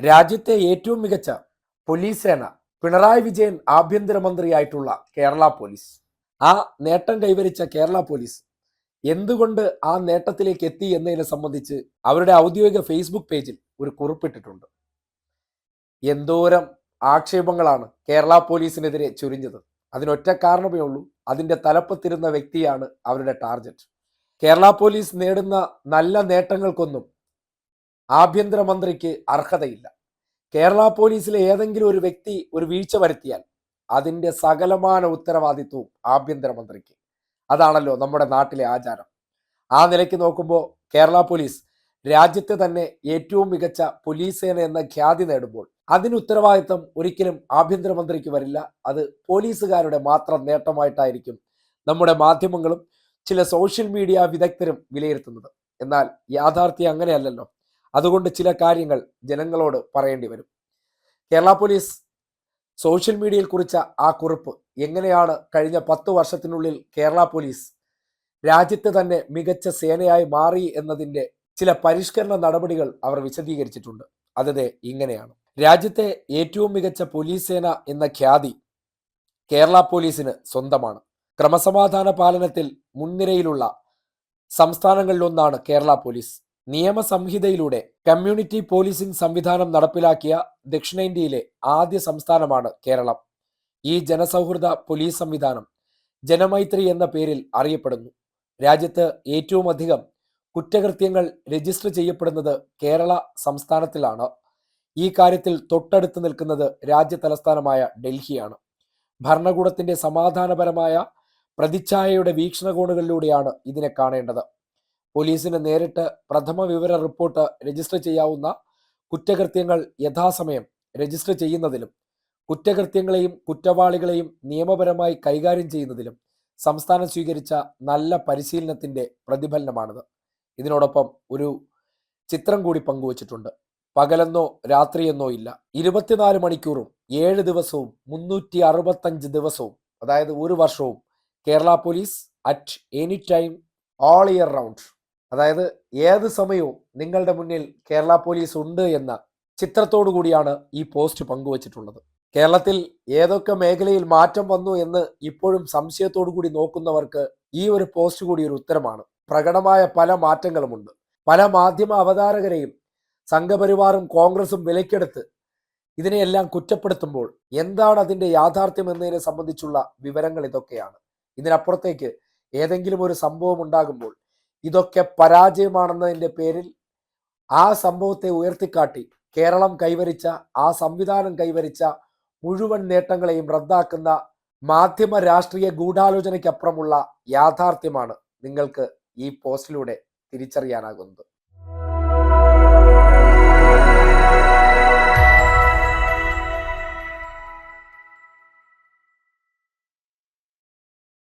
രാജ്യത്തെ ഏറ്റവും മികച്ച പോലീസ് സേന പിണറായി വിജയൻ ആഭ്യന്തരമന്ത്രിയായിട്ടുള്ള കേരള പോലീസ്. ആ നേട്ടം കൈവരിച്ച കേരള പോലീസ് എന്തുകൊണ്ട് ആ നേട്ടത്തിലേക്ക് എത്തി എന്നതിനെ സംബന്ധിച്ച് അവരുടെ ഔദ്യോഗിക ഫേസ്ബുക്ക് പേജിൽ ഒരു കുറിപ്പിട്ടിട്ടുണ്ട്. എന്തോരം ആക്ഷേപങ്ങളാണ് കേരള പോലീസിനെതിരെ ചുരിഞ്ഞത്. അതിനൊറ്റ കാരണമേ ഉള്ളൂ അതിന്റെ തലപ്പത്തിരുന്ന വ്യക്തിയാണ് അവരുടെ ടാർഗറ്റ് കേരള പോലീസ് നേടുന്ന നല്ല നേട്ടങ്ങൾക്കൊന്നും ആഭ്യന്തരമന്ത്രിക്ക് അർഹതയില്ല. കേരള പോലീസിലെ ഏതെങ്കിലും ഒരു വ്യക്തി ഒരു വീഴ്ച വരുത്തിയാൽ അതിന്റെ സകലമാന ഉത്തരവാദിത്വവും ആഭ്യന്തരമന്ത്രിക്ക്. അതാണല്ലോ നമ്മുടെ നാട്ടിലെ ആചാരം. ആ നിലയ്ക്ക് നോക്കുമ്പോൾ കേരള പോലീസ് രാജ്യത്തെ തന്നെ ഏറ്റവും മികച്ച പോലീസ് സേന എന്ന ഖ്യാതി നേടുമ്പോൾ അതിന് ഉത്തരവാദിത്തം ഒരിക്കലും ആഭ്യന്തരമന്ത്രിക്ക് വരില്ല. അത് പോലീസുകാരുടെ മാത്രം നേട്ടമായിട്ടായിരിക്കും നമ്മുടെ മാധ്യമങ്ങളും ചില സോഷ്യൽ മീഡിയ വിദഗ്ധരും വിലയിരുത്തുന്നത്. എന്നാൽ യാഥാർത്ഥ്യം അങ്ങനെയല്ലല്ലോ. അതുകൊണ്ട് ചില കാര്യങ്ങൾ ജനങ്ങളോട് പറയേണ്ടി വരും. കേരള പോലീസ് സോഷ്യൽ മീഡിയയിൽ കുറിച്ച ആ കുറിപ്പ് എങ്ങനെയാണ് കഴിഞ്ഞ പത്ത് വർഷത്തിനുള്ളിൽ കേരള പോലീസ് രാജ്യത്തെ തന്നെ മികച്ച സേനയായി മാറി എന്നതിന്റെ ചില പരിഷ്കരണ നടപടികൾ അവർ വിശദീകരിച്ചിട്ടുണ്ട്. അതതെ ഇങ്ങനെയാണ്. രാജ്യത്തെ ഏറ്റവും മികച്ച പോലീസ് സേന എന്ന ഖ്യാതി കേരള പോലീസിന് സ്വന്തമാണ്. ക്രമസമാധാന പാലനത്തിൽ മുൻനിരയിലുള്ള സംസ്ഥാനങ്ങളിലൊന്നാണ് കേരള പോലീസ്. നിയമസംഹിതയിലൂടെ കമ്മ്യൂണിറ്റി പോലീസിംഗ് സംവിധാനം നടപ്പിലാക്കിയ ദക്ഷിണേന്ത്യയിലെ ആദ്യ സംസ്ഥാനമാണ് കേരളം. ഈ ജനസൗഹൃദ പോലീസ് സംവിധാനം ജനമൈത്രി എന്ന പേരിൽ അറിയപ്പെടുന്നു. രാജ്യത്ത് ഏറ്റവും അധികം കുറ്റകൃത്യങ്ങൾ രജിസ്റ്റർ ചെയ്യപ്പെടുന്നത് കേരള സംസ്ഥാനത്തിലാണ്. ഈ കാര്യത്തിൽ തൊട്ടടുത്ത് നിൽക്കുന്നത് രാജ്യ തലസ്ഥാനമായ ഡൽഹിയാണ്. ഭരണകൂടത്തിന്റെ സമാധാനപരമായ പ്രതിച്ഛായയുടെ വീക്ഷണകോണുകളിലൂടെയാണ് ഇതിനെ കാണേണ്ടത്. പോലീസിന് നേരിട്ട് പ്രഥമ വിവര റിപ്പോർട്ട് രജിസ്റ്റർ ചെയ്യാവുന്ന കുറ്റകൃത്യങ്ങൾ യഥാസമയം രജിസ്റ്റർ ചെയ്യുന്നതിലും കുറ്റകൃത്യങ്ങളെയും കുറ്റവാളികളെയും നിയമപരമായി കൈകാര്യം ചെയ്യുന്നതിലും സംസ്ഥാനം സ്വീകരിച്ച നല്ല പരിശീലനത്തിന്റെ പ്രതിഫലനമാണിത്. ഇതിനോടൊപ്പം ഒരു ചിത്രം കൂടി പങ്കുവച്ചിട്ടുണ്ട്. പകലെന്നോ രാത്രിയെന്നോ ഇല്ല. ഇരുപത്തിനാല് മണിക്കൂറും ഏഴ് ദിവസവും മുന്നൂറ്റി അറുപത്തഞ്ച് ദിവസവും അതായത് ഒരു വർഷവും Kerala police at any time all year round. അതായത് ഏത് സമയവും നിങ്ങളുടെ മുന്നിൽ കേരള പോലീസ് ഉണ്ട് എന്ന ചിത്രത്തോടു കൂടിയാണ് ഈ പോസ്റ്റ് പങ്കുവച്ചിട്ടുള്ളത്. കേരളത്തിൽ ഏതൊക്കെ മേഖലയിൽ മാറ്റം വന്നു എന്ന് ഇപ്പോഴും സംശയത്തോടു കൂടി നോക്കുന്നവർക്ക് ഈ ഒരു പോസ്റ്റ് കൂടി ഒരു ഉത്തരമാണ്. പ്രകടമായ പല മാറ്റങ്ങളുമുണ്ട്. പല മാധ്യമ അവതാരകരെയും സംഘപരിവാറും കോൺഗ്രസും വിലക്കെടുത്ത് ഇതിനെയെല്ലാം കുറ്റപ്പെടുത്തുമ്പോൾ എന്താണ് അതിന്റെ യാഥാർത്ഥ്യം എന്നതിനെ സംബന്ധിച്ചുള്ള വിവരങ്ങൾ ഇതൊക്കെയാണ്. ഇതിനപ്പുറത്തേക്ക് ഏതെങ്കിലും ഒരു സംഭവം ഉണ്ടാകുമ്പോൾ ഇതൊക്കെ പരാജയമാണെന്നതിന്റെ പേരിൽ ആ സംഭവത്തെ ഉയർത്തിക്കാട്ടി കേരളം കൈവരിച്ച ആ സംവിധാനം കൈവരിച്ച മുഴുവൻ നേട്ടങ്ങളെയും റദ്ദാക്കുന്ന മാധ്യമ രാഷ്ട്രീയ ഗൂഢാലോചനയ്ക്കപ്പുറമുള്ള യാഥാർത്ഥ്യമാണ് നിങ്ങൾക്ക് ഈ പോസ്റ്റിലൂടെ തിരിച്ചറിയാനാകുന്നത്.